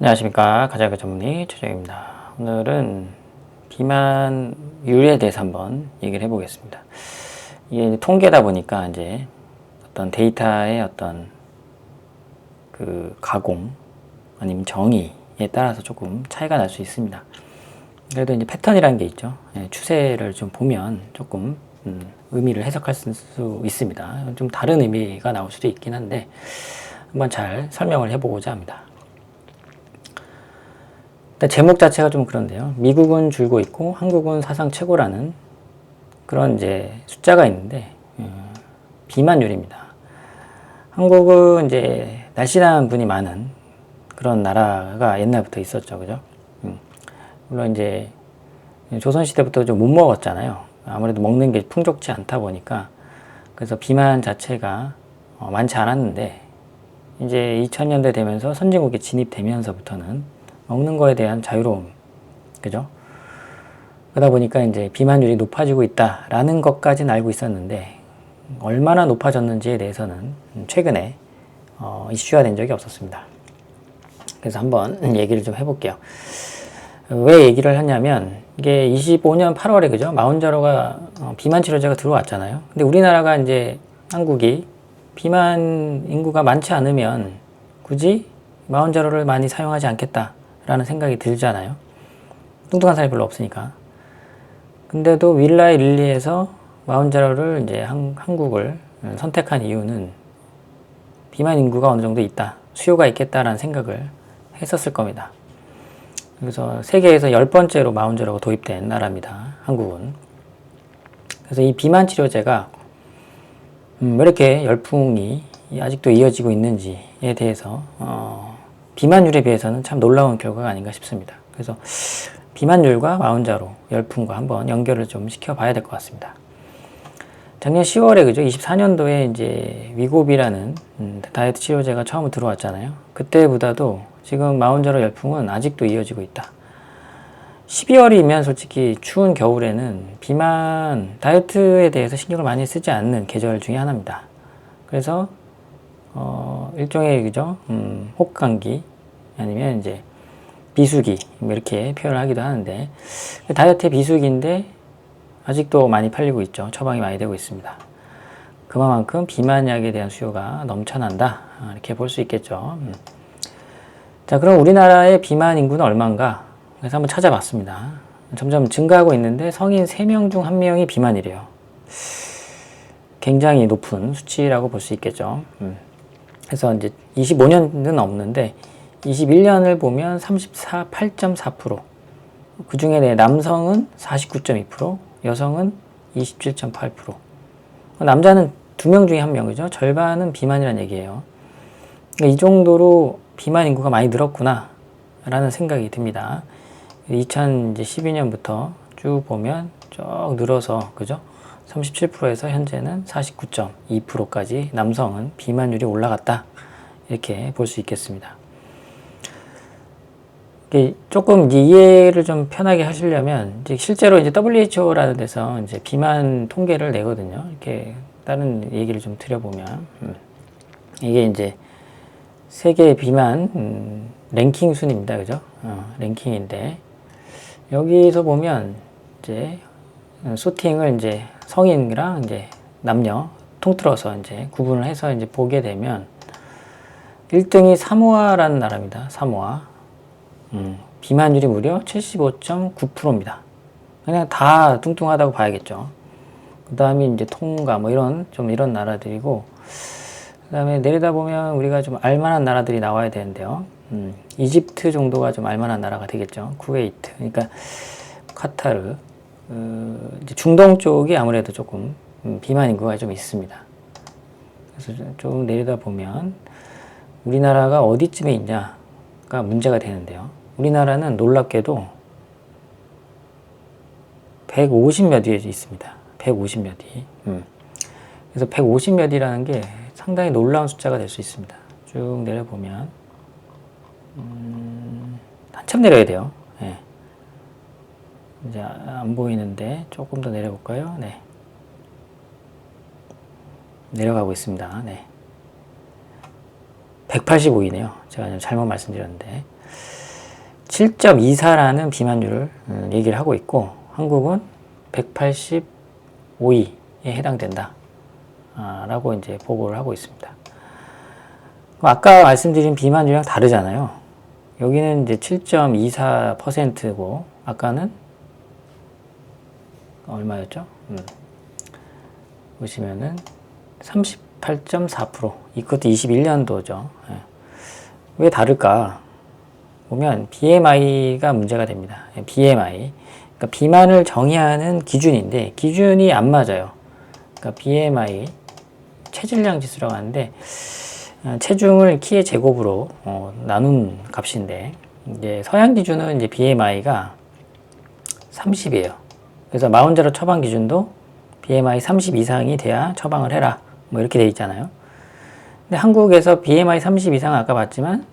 안녕하십니까 가자가 전문의 최정입니다. 오늘은 비만율에 대해서 한번 얘기를 해보겠습니다. 이게 통계다 보니까 이제 어떤 데이터의 어떤 그 가공 아니면 정의에 따라서 조금 차이가 날 수 있습니다. 그래도 이제 패턴이라는 게 있죠. 예, 추세를 좀 보면 조금 음, 의미를 해석할 수 있습니다. 좀 다른 의미가 나올 수도 있긴 한데 한번 잘 설명을 해보고자 합니다. 일단 제목 자체가 좀 그런데요. 미국은 줄고 있고 한국은 사상 최고라는 그런 이제 숫자가 있는데 어, 비만율입니다. 한국은 이제 날씬한 분이 많은 그런 나라가 옛날부터 있었죠, 그죠? 음. 물론 이제 조선 시대부터 좀 못 먹었잖아요. 아무래도 먹는 게 풍족치 않다 보니까 그래서 비만 자체가 어, 많지 않았는데 이제 2000년대 되면서 선진국에 진입되면서부터는 먹는 거에 대한 자유로움, 그죠? 그러다 보니까 이제 비만율이 높아지고 있다라는 것까지는 알고 있었는데 얼마나 높아졌는지에 대해서는 최근에 어, 이슈화 된 적이 없었습니다. 그래서 한번 얘기를 좀 해볼게요. 왜 얘기를 하냐면 이게 25년 8월에 그죠 마운자로가 어, 비만 치료제가 들어왔잖아요. 근데 우리나라가 이제 한국이 비만 인구가 많지 않으면 굳이 마운자로를 많이 사용하지 않겠다 라는 생각이 들잖아요. 뚱뚱한 사람이 별로 없으니까. 근데도 윌라이 릴리에서 마운자로를 이제 한, 한국을 선택한 이유는 비만 인구가 어느 정도 있다, 수요가 있겠다라는 생각을 했었을 겁니다. 그래서 세계에서 열 번째로 마운저로가 도입된 나라입니다. 한국은. 그래서 이 비만 치료제가 음, 왜 이렇게 열풍이 아직도 이어지고 있는지에 대해서 어, 비만율에 비해서는 참 놀라운 결과가 아닌가 싶습니다. 그래서 비만율과 마운자로 열풍과 한번 연결을 좀 시켜봐야 될 것 같습니다. 작년 10월에 그죠? 24년도에 이제 위고비라는 음, 다이어트 치료제가 처음 들어왔잖아요. 그때보다도 지금 마운자로 열풍은 아직도 이어지고 있다. 12월이면 솔직히 추운 겨울에는 비만 다이어트에 대해서 신경을 많이 쓰지 않는 계절 중에 하나입니다. 그래서 어, 일종의 그죠? 음, 혹감기 아니면 이제 비수기 뭐 이렇게 표현을 하기도 하는데 다이어트의 비수기인데 아직도 많이 팔리고 있죠. 처방이 많이 되고 있습니다. 그만큼 비만약에 대한 수요가 넘쳐난다. 아, 이렇게 볼 수 있겠죠. 음. 자, 그럼 우리나라의 비만 인구는 얼마인가? 그래서 한번 찾아봤습니다. 점점 증가하고 있는데 성인 3명 중 1명이 비만이래요. 굉장히 높은 수치라고 볼 수 있겠죠. 음. 그래서 이제 25년은 없는데 21년을 보면 34, 8.4%. 그 중에 남성은 49.2%, 여성은 27.8%. 남자는 두 명 중에 한 명이죠. 절반은 비만이라는 얘기예요. 그러니까 이 정도로 비만 인구가 많이 늘었구나 라는 생각이 듭니다. 2012년부터 쭉 보면 쭉 늘어서 그죠? 37%에서 현재는 49.2%까지 남성은 비만율이 올라갔다 이렇게 볼 수 있겠습니다. 조금 이해를 좀 편하게 하시려면 이제 실제로 이제 WHO라는 데서 이제 비만 통계를 내거든요. 이렇게 다른 얘기를 좀 드려보면 음. 이게 이제 세계 비만 음, 랭킹 순입니다. 그죠? 어, 랭킹인데 여기서 보면 이제 소팅을 이제 성인이랑 이제 남녀 통틀어서 이제 구분을 해서 이제 보게 되면 1등이 사모아라는 나라입니다. 사모아. 음, 비만율이 무려 75.9%입니다. 그냥 다 뚱뚱하다고 봐야겠죠. 그 다음에 이제 통가 뭐 이런 좀 이런 나라들이고 그 다음에 내리다 보면 우리가 좀 알만한 나라들이 나와야 되는데요. 음, 이집트 정도가 좀 알만한 나라가 되겠죠. 쿠웨이트. 그러니까 카타르. 어, 중동 쪽이 아무래도 조금 음, 비만 인구가 좀 있습니다. 그래서 좀 내리다 보면 우리나라가 어디쯤에 있냐가 문제가 되는데요. 우리나라는 놀랍게도 150몇 위에 있습니다. 150몇 위. 음. 그래서 150몇 위라는 게 상당히 놀라운 숫자가 될 수 있습니다. 쭉 내려보면 음, 한참 내려야 돼요. 네. 이제 안 보이는데 조금 더 내려볼까요? 네. 내려가고 있습니다. 네. 185위네요. 제가 잘못 말씀드렸는데. 7.24라는 비만율을 음, 얘기를 하고 있고 한국은 185위에 해당된다. 아, 라고 이제 보고를 하고 있습니다. 아까 말씀드린 비만율이랑 다르잖아요. 여기는 이제 7.24%고 아까는 얼마였죠? 음. 보시면은 38.4% 이것도 21년도죠. 예. 왜 다를까? 보면 BMI가 문제가 됩니다. 예, BMI. 그러니까 비만을 정의하는 기준인데 기준이 안 맞아요. 그러니까 BMI 체질량 지수라고 하는데 어, 체중을 키의 제곱으로 어, 나눈 값인데 이제 서양 기준은 이제 BMI가 30이에요. 그래서 마흔자로 처방 기준도 BMI 30 이상이 돼야 처방을 해라. 뭐 이렇게 돼 있잖아요. 근데 한국에서 BMI 30 이상 아까 봤지만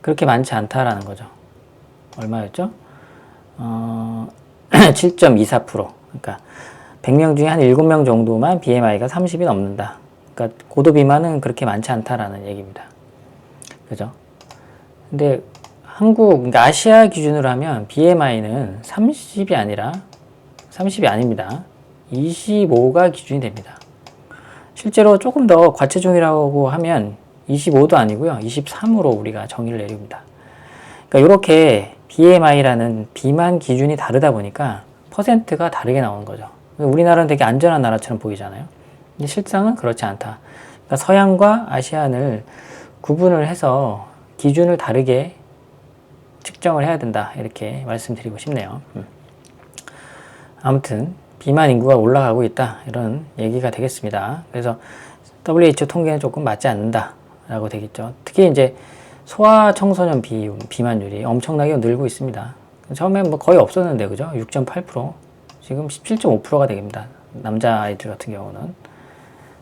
그렇게 많지 않다라는 거죠. 얼마였죠? 어, 7.24%. 그러니까 100명 중에 한 7명 정도만 BMI가 30이 넘는다. 그러니까 고도 비만은 그렇게 많지 않다라는 얘기입니다. 그죠? 근데 한국, 그러니까 아시아 기준으로 하면 BMI는 30이 아니라 30이 아닙니다. 25가 기준이 됩니다. 실제로 조금 더 과체중이라고 하면 25도 아니고요. 23으로 우리가 정의를 내립니다. 그러니까 이렇게 BMI라는 비만 기준이 다르다 보니까 퍼센트가 다르게 나오는 거죠. 우리나라는 되게 안전한 나라처럼 보이잖아요. 근데 실상은 그렇지 않다. 그러니까 서양과 아시안을 구분을 해서 기준을 다르게 측정을 해야 된다. 이렇게 말씀드리고 싶네요. 음. 아무튼 비만 인구가 올라가고 있다. 이런 얘기가 되겠습니다. 그래서 WHO 통계는 조금 맞지 않는다 라고 되겠죠. 특히 이제 소아 청소년 비, 비만율이 엄청나게 늘고 있습니다. 처음에 뭐 거의 없었는데 그죠? 6.8% 지금 17.5%가 됩니다. 남자 아이들 같은 경우는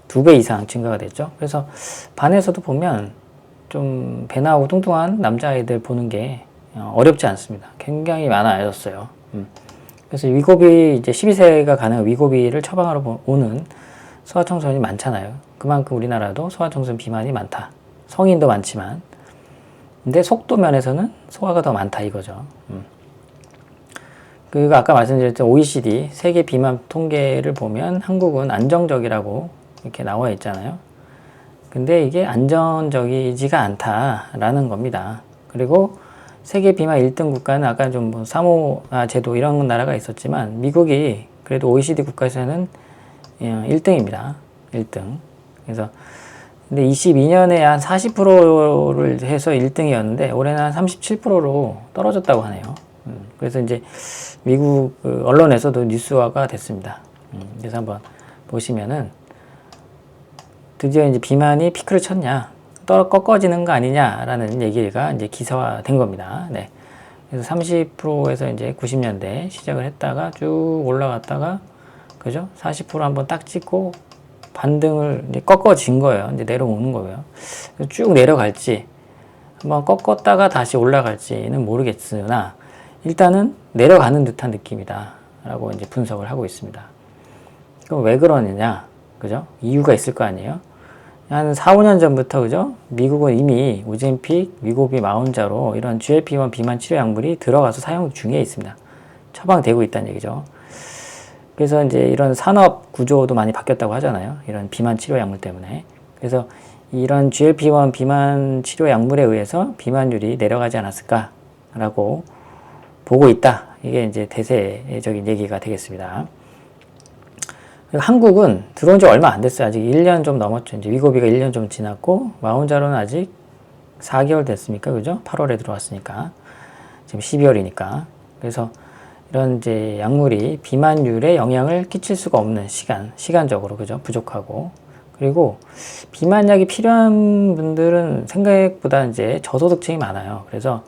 두 배 이상 증가가 됐죠. 그래서 반에서도 보면 좀 배 나오고 뚱뚱한 남자 아이들 보는 게 어, 어렵지 않습니다. 굉장히 많아졌어요. 음. 그래서 위고비 이제 12세가 가는 위고비를 처방하러 오는 소아청소년이 많잖아요. 그만큼 우리나라도 소아청소년 비만이 많다. 성인도 많지만 근데 속도 면에서는 소아가 더 많다 이거죠. 음. 그리고 아까 말씀드렸던 OECD 세계 비만 통계를 보면 한국은 안정적이라고 이렇게 나와 있잖아요. 근데 이게 안전적이지가 않다라는 겁니다. 그리고 세계 비만 1등 국가는 아까 좀뭐 사모아 제도 이런 나라가 있었지만 미국이 그래도 OECD 국가에서는 1등입니다. 1등. 그래서 근데 22년에 한 40%를 해서 1등이었는데 올해는 한 37%로 떨어졌다고 하네요. 음, 그래서 이제 미국 그 언론에서도 뉴스화가 됐습니다. 음, 그래서 한번 보시면은 드디어 이제 비만이 피크를 쳤냐, 떨어 꺾어지는 거 아니냐라는 얘기가 이제 기사화된 겁니다. 네. 그래서 30%에서 이제 90년대 시작을 했다가 쭉 올라갔다가 그죠? 40% 한번 딱 찍고 반등을 이제 꺾어진 거예요. 이제 내려오는 거예요. 쭉 내려갈지 한번 꺾었다가 다시 올라갈지는 모르겠으나 일단은 내려가는 듯한 느낌이다. 라고 이제 분석을 하고 있습니다. 그럼 왜 그러느냐? 그죠? 이유가 있을 거 아니에요? 한 4, 5년 전부터 그죠? 미국은 이미 우젠픽, 위고비, 마운자로 이런 GLP-1 비만 치료 약물이 들어가서 사용 중에 있습니다. 처방되고 있다는 얘기죠. 그래서 이제 이런 산업 구조도 많이 바뀌었다고 하잖아요. 이런 비만 치료 약물 때문에. 그래서 이런 GLP-1 비만 치료 약물에 의해서 비만율이 내려가지 않았을까라고 보고 있다. 이게 이제 대세적인 얘기가 되겠습니다. 한국은 들어온 지 얼마 안 됐어요. 아직 1년 좀 넘었죠. 이제 위고비가 1년 좀 지났고, 마운자로는 아직 4개월 됐습니까? 그죠? 8월에 들어왔으니까. 지금 12월이니까. 그래서 이런 이제 약물이 비만율에 영향을 끼칠 수가 없는 시간, 시간적으로, 그죠? 부족하고. 그리고 비만약이 필요한 분들은 생각보다 이제 저소득층이 많아요. 그래서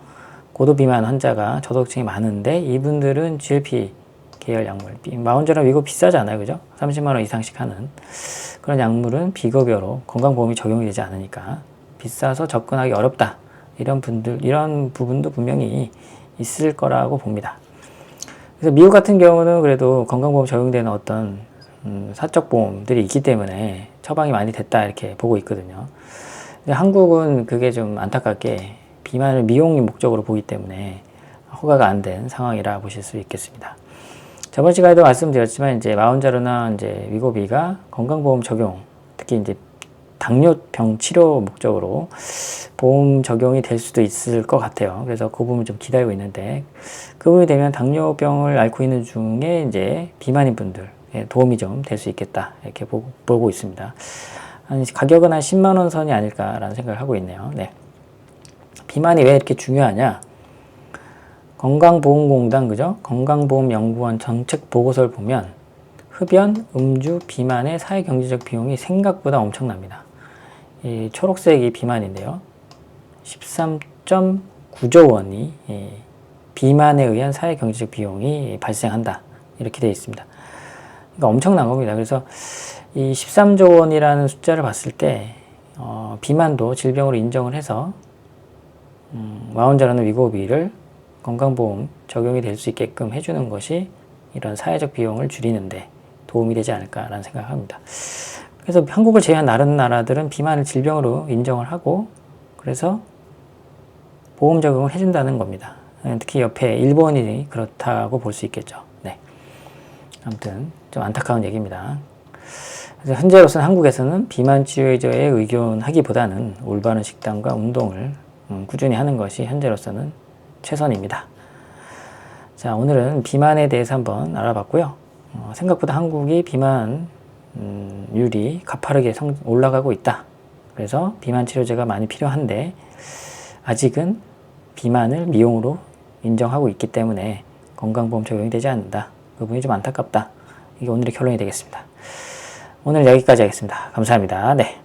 고도 비만 환자가 저소득층이 많은데 이분들은 GLP 계열 약물. 마운저랑 위고 비싸잖아요. 그죠? 30만 원 이상씩 하는. 그런 약물은 비급여로 건강보험이 적용이 되지 않으니까 비싸서 접근하기 어렵다. 이런 분들, 이런 부분도 분명히 있을 거라고 봅니다. 그래서 미국 같은 경우는 그래도 건강보험 적용되는 어떤 음, 사적 보험들이 있기 때문에 처방이 많이 됐다 이렇게 보고 있거든요. 근데 한국은 그게 좀 안타깝게 비만을 미용 목적으로 보기 때문에 허가가 안 된 상황이라 보실 수 있겠습니다. 저번 시간에도 말씀드렸지만 이제 마운자로나 이제 위고비가 건강보험 적용, 특히 이제 당뇨병 치료 목적으로 보험 적용이 될 수도 있을 것 같아요. 그래서 그 부분 좀 기다리고 있는데 그 부분이 되면 당뇨병을 앓고 있는 중에 이제 비만인 분들 에 도움이 좀 될 수 있겠다 이렇게 보, 보고 있습니다. 한 가격은 한 10만 원 선이 아닐까라는 생각을 하고 있네요. 네. 비만이 왜 이렇게 중요하냐? 건강보험공단 그죠? 건강보험연구원 정책 보고서를 보면 흡연, 음주, 비만의 사회경제적 비용이 생각보다 엄청납니다. 이 초록색이 비만인데요. 13.9조 원이 이 비만에 의한 사회 경제적 비용이 발생한다. 이렇게 되어 있습니다. 그러니까 엄청난 겁니다. 그래서 이 13조 원이라는 숫자를 봤을 때 어, 비만도 질병으로 인정을 해서 음, 와운자라는 위고비를 건강보험 적용이 될 수 있게끔 해주는 것이 이런 사회적 비용을 줄이는데 도움이 되지 않을까라는 생각을 합니다. 그래서 한국을 제외한 다른 나라들은 비만을 질병으로 인정을 하고 그래서 보험 적용을 해준다는 겁니다. 특히 옆에 일본이 그렇다고 볼 수 있겠죠. 네. 아무튼 좀 안타까운 얘기입니다. 그래서 현재로서는 한국에서는 비만 치료제에 의존하기보다는 올바른 식단과 운동을 음, 꾸준히 하는 것이 현재로서는 최선입니다. 자, 오늘은 비만에 대해서 한번 알아봤고요. 어, 생각보다 한국이 비만 음, 율이 가파르게 성, 올라가고 있다. 그래서 비만 치료제가 많이 필요한데 아직은 비만을 미용으로 인정하고 있기 때문에 건강보험 적용이 되지 않는다. 그 부분이 좀 안타깝다. 이게 오늘의 결론이 되겠습니다. 오늘 여기까지 하겠습니다. 감사합니다. 네.